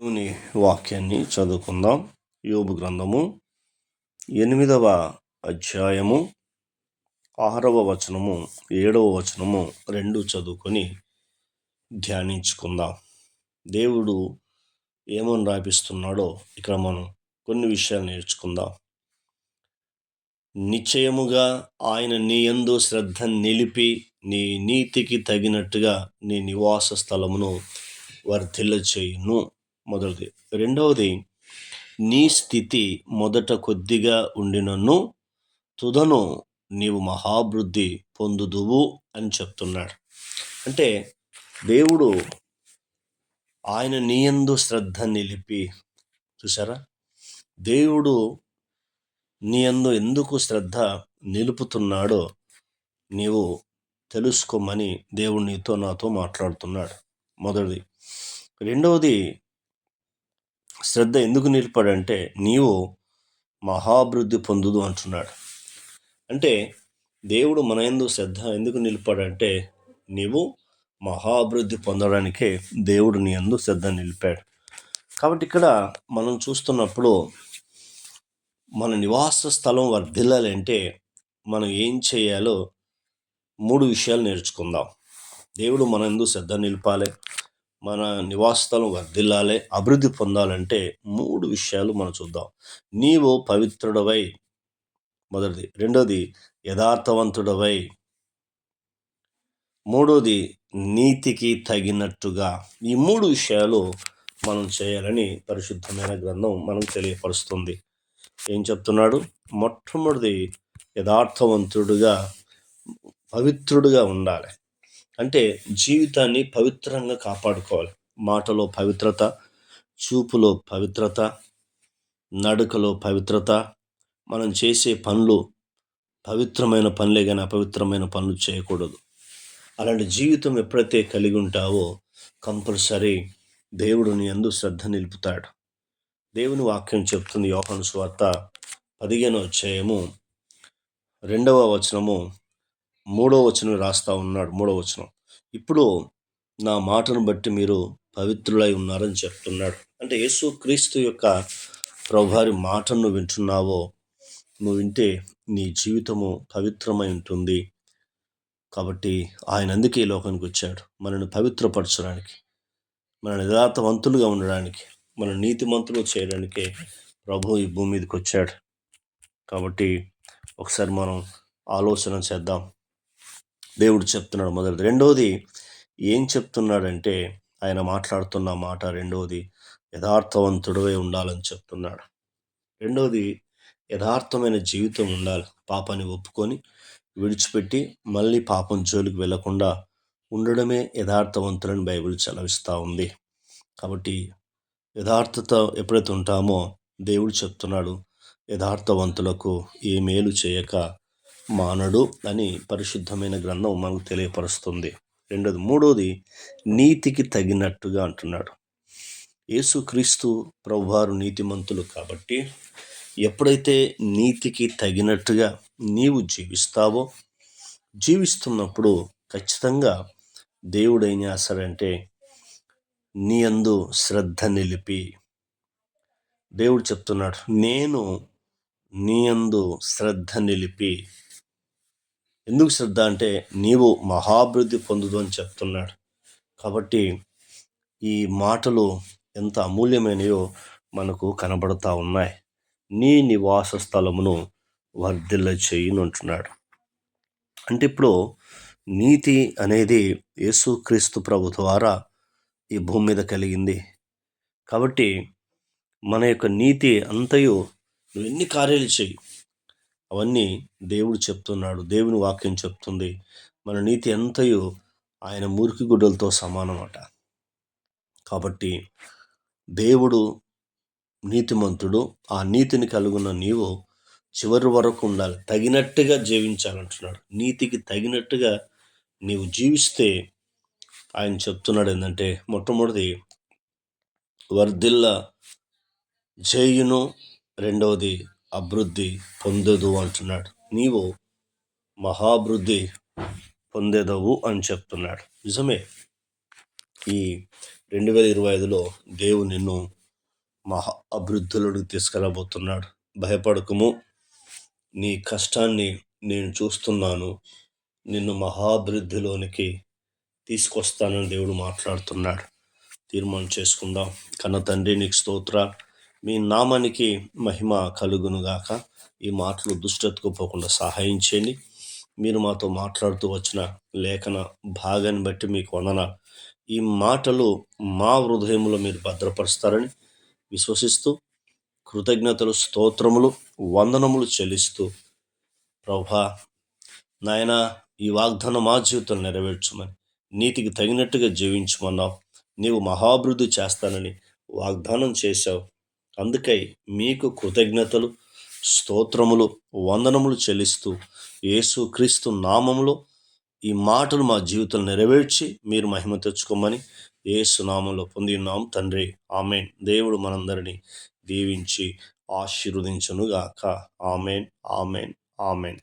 దేవుని వాక్యాన్ని చదువుకుందాం. యోబు గ్రంథము ఎనిమిదవ అధ్యాయము ఆరవ వచనము ఏడవ వచనము రెండు చదువుకొని ధ్యానించుకుందాం. దేవుడు ఏమని రాపిస్తున్నాడో ఇక్కడ మనం కొన్ని విషయాలు నేర్చుకుందాం. నిశ్చయముగా ఆయన నీ ఎందు శ్రద్ధ నిలిపి నీ నీతికి తగినట్టుగా నీ నివాస స్థలమును వర్ధిల్ల చేయును మొదటిది. రెండవది నీ స్థితి మొదట కొద్దిగా ఉండినను తుదను నీవు మహాభివృద్ధి పొందుదువు అని చెప్తున్నాడు. అంటే దేవుడు ఆయన నీయందు శ్రద్ధ నిలిపి చూసారా దేవుడు నీయందు ఎందుకు శ్రద్ధ నిలుపుతున్నాడో నీవు తెలుసుకోమని దేవుడు నీతో నాతో మాట్లాడుతున్నాడు. మొదటిది. రెండవది శ్రద్ధ ఎందుకు నిలిపాడంటే నీవు మహాభివృద్ధి పొందుదు అంటున్నాడు. అంటే దేవుడు మన ఎందు శ్రద్ధ ఎందుకు నిలిపాడంటే నీవు మహాభివృద్ధి పొందడానికే దేవుడు నీ ఎందు శ్రద్ధ నిలిపాడు. కాబట్టి ఇక్కడ మనం చూస్తున్నప్పుడు మన నివాస స్థలం వర్ధిల్లాలంటే మనం ఏం చేయాలో మూడు విషయాలు నేర్చుకుందాం. దేవుడు మన ఎందు శ్రద్ధ నిలపాలి. మన నివాసస్థలం వర్ధిల్లాలి అభివృద్ధి పొందాలంటే మూడు విషయాలు మనం చూద్దాం. నీవు పవిత్రుడవై మొదటిది. రెండోది యథార్థవంతుడవై. మూడోది నీతికి తగినట్టుగా. ఈ మూడు విషయాలు మనం చేయాలని పరిశుద్ధమైన గ్రంథం మనం తెలియపరుస్తుంది. ఏం చెప్తున్నాడు? మొట్టమొదటి యథార్థవంతుడుగా పవిత్రుడుగా ఉండాలి. అంటే జీవితాన్ని పవిత్రంగా కాపాడుకోవాలి. మాటలో పవిత్రత చూపులో పవిత్రత నడుకలో పవిత్రత మనం చేసే పనులు పవిత్రమైన పనులే కానీ అపవిత్రమైన పనులు చేయకూడదు. అలాంటి జీవితం ఎప్పుడైతే కలిగి ఉంటావో కంపల్సరీ దేవుడిని ఎందు శ్రద్ధ నిలుపుతాడు. దేవుని వాక్యం చెప్తుంది యోహన్ స్వార్త పదిహేను అధ్యాయము రెండవ వచనము. మూడో వచనం రాస్తా ఉన్నాడు మూడో వచనం. ఇప్పుడు నా మాటను బట్టి మీరు పవిత్రులై ఉన్నారని చెప్తున్నాడు. అంటే యేసు క్రీస్తు యొక్క ప్రభువారి మాటను వింటున్నావో నువ్వు వింటే నీ జీవితము పవిత్రమై ఉంటుంది. కాబట్టి ఆయన అందుకే లోకానికి వచ్చాడు మనల్ని పవిత్రపరచడానికి మన యథార్థవంతులుగా ఉండడానికి మన నీతిమంతులు చేయడానికే ప్రభు ఈ భూమి మీదకి వచ్చాడు. కాబట్టి ఒకసారి మనం ఆలోచన చేద్దాం. దేవుడు చెప్తున్నాడు మొదటిది. రెండవది ఏం చెప్తున్నాడంటే ఆయన మాట్లాడుతున్న మాట రెండవది యథార్థవంతుడవే ఉండాలని చెప్తున్నాడు. రెండవది యథార్థమైన జీవితం ఉండాలి. పాపాన్ని ఒప్పుకొని విడిచిపెట్టి మళ్ళీ పాపం జోలికి వెళ్ళకుండా ఉండడమే యథార్థవంతులని బైబిల్ చలవిస్తూ ఉంది. కాబట్టి యథార్థత ఎప్పుడైతే ఉంటామో దేవుడు చెప్తున్నాడు యథార్థవంతులకు ఏ మేలు చేయక మానడు అని పరిశుద్ధమైన గ్రంథం మనకు తెలియపరుస్తుంది. రెండోది మూడోది నీతికి తగినట్టుగా అంటున్నాడు. యేసుక్రీస్తు ప్రభువారు నీతిమంతులు కాబట్టి ఎప్పుడైతే నీతికి తగినట్టుగా నీవు జీవిస్తావో జీవిస్తున్నప్పుడు ఖచ్చితంగా దేవుడు ఏం చేస్తాడంటే నీ అందు శ్రద్ధ నిలిపి దేవుడు చెప్తున్నాడు నేను నీ అందు శ్రద్ధ నిలిపి ఎందుకు శ్రద్ధ అంటే నీవు మహాభివృద్ధి పొందుదు అని చెప్తున్నాడు. కాబట్టి ఈ మాటలు ఎంత అమూల్యమైనయో మనకు కనబడతా ఉన్నాయి. నీ నివాస స్థలమును వర్ధిల్ల చేయును అంటున్నాడు. అంటే ఇప్పుడు నీతి అనేది యేసుక్రీస్తు ప్రభు ద్వారా ఈ భూమి మీద కలిగింది. కాబట్టి మన యొక్క నీతి అంతయు నువ్వు ఎన్ని కార్యాలు చేయి అవన్నీ దేవుడు చెప్తున్నాడు. దేవుని వాక్యం చెప్తుంది. మన నీతి ఎంతయో ఆయన మురికి గుడ్డలతో సమానమట. కాబట్టి దేవుడు నీతిమంతుడు. ఆ నీతిని కలుగున్న నీవు చివరి వరకు ఉండాలి. తగినట్టుగా జీవించాలంటున్నాడు. నీతికి తగినట్టుగా నీవు జీవిస్తే ఆయన చెప్తున్నాడు ఏంటంటే మొట్టమొదటి వర్ధిల్ల జేయును రెండవది అభివృద్ధి పొందదు అంటున్నాడు. నీవు మహాభివృద్ధి పొందేదవు అని చెప్తున్నాడు. నిజమే. ఈ రెండు వేల ఇరవై ఐదులో దేవుడు నిన్ను మహా అభివృద్ధిలోకి తీసుకెళ్ళబోతున్నాడు. భయపడకము. నీ కష్టాన్ని నేను చూస్తున్నాను. నిన్ను మహాభివృద్ధిలోనికి తీసుకొస్తానని దేవుడు మాట్లాడుతున్నాడు. తీర్మానం చేసుకుందాం. కన్న తండ్రి నీకు స్తోత్ర. మీ నామానికి మహిమ కలుగునుగాక. ఈ మాటలు దుష్టతకు పోకుండా సహాయం చేయండి. మీరు మాతో మాట్లాడుతూ వచ్చిన లేఖన భాగాన్ని బట్టి మీకు వందన ఈ మాటలు మా హృదయంలో మీరు భద్రపరుస్తారని విశ్వసిస్తూ కృతజ్ఞతలు స్తోత్రములు వందనములు చెల్లిస్తూ ప్రభా నాయన ఈ వాగ్దానం మా జీవితం నెరవేర్చమని నీతికి తగినట్టుగా జీవించమన్నావు. నీవు మహాభివృద్ధి చేస్తానని వాగ్దానం చేశావు. అందుకై మీకు కృతజ్ఞతలు స్తోత్రములు వందనములు చెల్లిస్తూ యేసు క్రీస్తు నామములో ఈ మాటలు మా జీవితం నెరవేర్చి మీరు మహిమ తెచ్చుకోమని యేసు నామంలో పొంది ఉన్నాం తండ్రి. ఆమెన్. దేవుడు మనందరినీ దీవించి ఆశీర్వదించునుగాక. ఆమెన్. ఆమెన్. ఆమెన్.